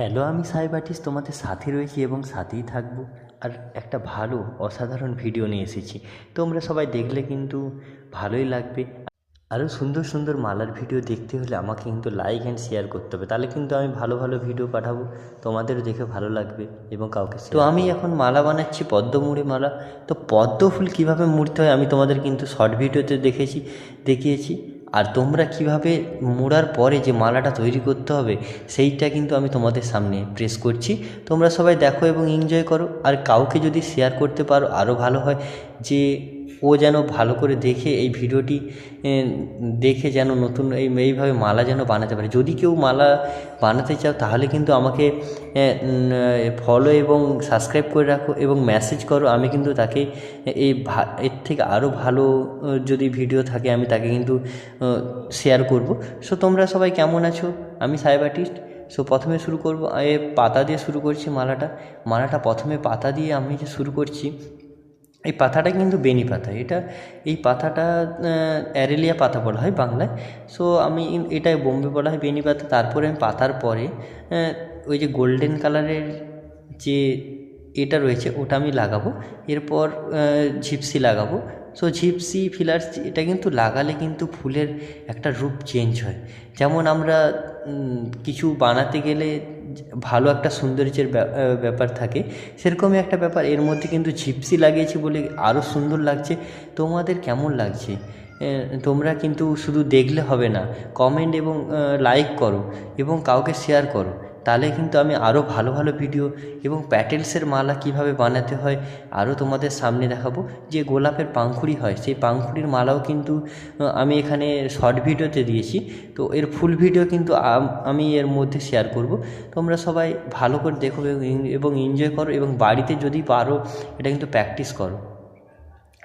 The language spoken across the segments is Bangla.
হ্যালো আমি সাহেব আর্টিস্ট তোমাদের সাথে রয়েছি এবং সাথেই থাকব। আর একটা ভালো অসাধারণ ভিডিও নিয়ে এসেছি। তোমরা সবাই দেখলে কিন্তু ভালোই লাগবে। আরও সুন্দর সুন্দর মালার ভিডিও দেখতে হলে আমাকে কিন্তু লাইক অ্যান্ড শেয়ার করতে হবে। তাহলে কিন্তু আমি ভালো ভালো ভিডিও পাঠাবো। তোমাদেরও দেখে ভালো লাগবে এবং কাউকে তো আমি এখন মালা বানাচ্ছি পদ্ম মুড়ে মালা। তো পদ্ম ফুল কীভাবে মুড়তে হয় আমি তোমাদের কিন্তু শর্ট ভিডিওতে দেখেছি দেখিয়েছি। আর তোমরা কীভাবে মোড়ার পরে যে মালাটা তৈরি করতে হবে, সেইটা কিন্তু আমি তোমাদের সামনে প্রেস করছি। তোমরা সবাই দেখো এবং এনজয় করো। আর কাউকে যদি শেয়ার করতে পারো আরও ভালো হয়। যে ও যেন ভালো করে দেখে এই ভিডিওটি দেখে যেন নতুন এই, এইভাবে মালা যেন বানাতে পারে। যদি কেউ মালা বানাতে চাও, তাহলে কিন্তু আমাকে ফলো এবং সাবস্ক্রাইব করে রাখো এবং মেসেজ করো। আমি কিন্তু তাকে এই এর থেকে আরও ভালো যদি ভিডিও থাকে, আমি তাকে কিন্তু শেয়ার করব। সো তোমরা সবাই কেমন আছো? আমি সাহেব আর্টিস্ট সো প্রথমে শুরু করব। পাতা দিয়ে শুরু করছি মালাটা। মালাটা প্রথমে পাতা দিয়ে আমি যে শুরু করছি এই পাতাটা কিন্তু বেনি পাতা। এটা এই পাতাটা অ্যারেলিয়া পাতা বলা হয় বাংলায়। সো আমি এটাই বোম্বে বলা হয় বেনি পাতা। তারপরে আমি পাতার পরে ওই যে গোল্ডেন কালারের যে এটা রয়েছে, ওটা আমি লাগাবো। এরপর ঝিপসি লাগাবো। সো ঝিপসি, ফিলার্স এটা কিন্তু লাগালে কিন্তু ফুলের একটা রূপ চেঞ্জ হয়। যেমন আমরা কিছু বানাতে গেলে ভালো একটা সৌন্দর্যের ব্যা- ব্যাপার থাকে। সেরকমই একটা ব্যাপার, এর মধ্যে কিন্তু ঝিপসি লাগিয়েছি বলে আরও সুন্দর লাগছে। তোমাদের কেমন লাগছে? তোমরা কিন্তু শুধু দেখলে হবে না কমেন্ট এবং লাইক করো এবং কাউকে শেয়ার করো। তাহলে কিন্তু আমি আরও ভালো ভালো ভিডিও এবং প্যাটেলসের মালা কীভাবে বানাতে হয় আরও তোমাদের সামনে দেখাবো। যে গোলাপের পাংখুড়ি হয়, সেই পাংখুড়ির মালাও কিন্তু আমি এখানে শর্ট ভিডিওতে দিয়েছি। তো এর ফুল ভিডিও কিন্তু আমি এর মধ্যে শেয়ার করব। তোমরা সবাই ভালো করে দেখো এবং- এনজয় করো এবং বাড়িতে যদি পারো, এটা কিন্তু প্র্যাকটিস করো।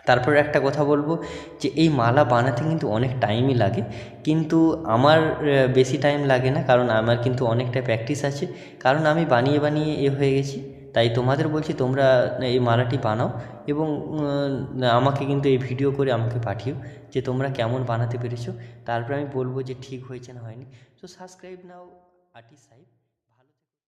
তারপর একটা কথা বলব যে এই মালা বানাতে কিন্তু অনেক টাইমই লাগে। কিন্তু আমার বেশি টাইম লাগে না কারণ আমার কিন্তু অনেকটা প্র্যাকটিস আছে। কারণ আমি বানিয়ে বানিয়ে এ হয়ে গেছি। তাই তোমাদের বলছি তোমরা এই মালাটি বানাও এবং আমাকে কিন্তু এই ভিডিও করে আমাকে পাঠিও যে তোমরা কেমন বানাতে পেরেছ। তারপরে আমি বলব যে ঠিক হয়েছে না হয়নি। তো সাবস্ক্রাইব নাও আর্টিস্ট সাহেব